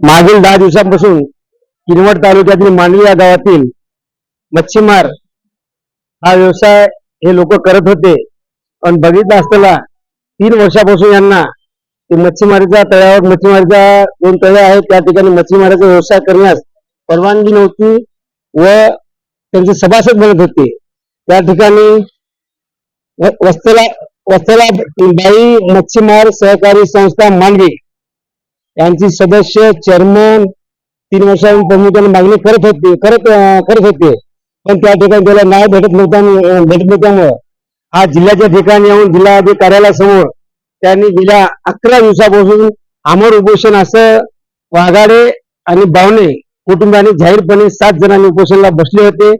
मागील दहा दिवसांपासून किनवट तालुक्यातील मांडवी या गावातील मच्छीमार हा व्यवसाय हे लोक करत होते. पण बघितलं असताना तीन वर्षापासून यांना ते मच्छीमारीच्या तळ्यावर मच्छीमारीच्या दोन तळे आहेत त्या ठिकाणी मच्छीमारीचा व्यवसाय करण्यास परवानगी नव्हती व त्यांचे सभासद बनत होते. त्या ठिकाणी व- वस्तला वस्तला बाई मच्छीमार सहकारी संस्था मांडवी यांची सदस्य चेअरमन तीन वर्षांपासून त्यांना मागणी करत होते करत करत होते. पण त्या ठिकाणी त्याला न्याय भेटत नव्हता भेटत नव्हत्यामुळं. हा जिल्ह्याच्या ठिकाणी येऊन जिल्हाधिकारी कार्यालयासमोर त्यांनी गेल्या अकरा दिवसापासून अमर उपोषण असं वाघाडे आणि बावणे कुटुंबाने जाहीरपणे सात जणांनी उपोषणाला बसले होते.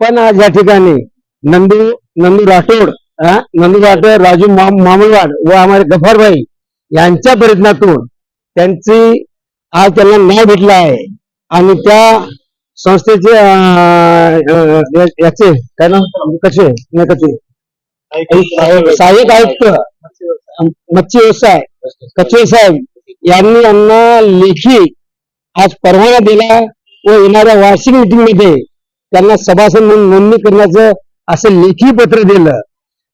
पण आज या ठिकाणी नंदू नंदू राठोड हा, नंदू राठोड राजू मा- व आम्हाला गफारभाई यांच्या प्रयत्नातून त्यांची आज त्यांना न्याय भेटला आहे. आणि त्या संस्थेचे याचे काय ना कसे? नाही कसे सहाय्यक आयुक्त मच्छी व्यवसाय कचे साहेब यांनी यांना लेखी आज परवाना दिला व येणाऱ्या वार्षिक मीटिंगमध्ये त्यांना सभासद म्हणून नोंदणी करण्याचं असं लेखी पत्र दिलं.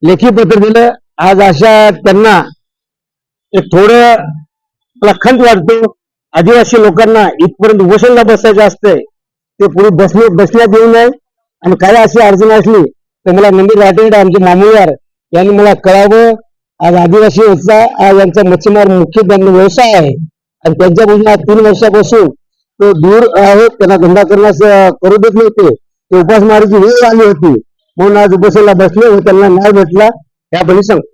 लेखी पत्र दिलं. आज अशा त्यांना एक थोडं मला खंत वाटतो आदिवासी लोकांना इथपर्यंत उपोषणला बसायचं असतंय. ते पुढे बसले बसण्यात येऊ नये. आणि काय अशी अडचण असली तर मला नंदी राठोड आमचे मामुळवार यांनी मला कळावं. आज आदिवासी व्यवसाय आज यांचा मच्छीमार मुख्य त्यांना व्यवसाय आहे. आणि त्यांच्यापासून आज तीन वर्षापासून तो दूर आहे त्यांना धंदा करण्यास करू देत नव्हते. ते उपासमारीची वेळ आली होती. म्हणून आज उपोषणाला बसले व त्यांना न्याय भेटला. याबद्दल सांगतो.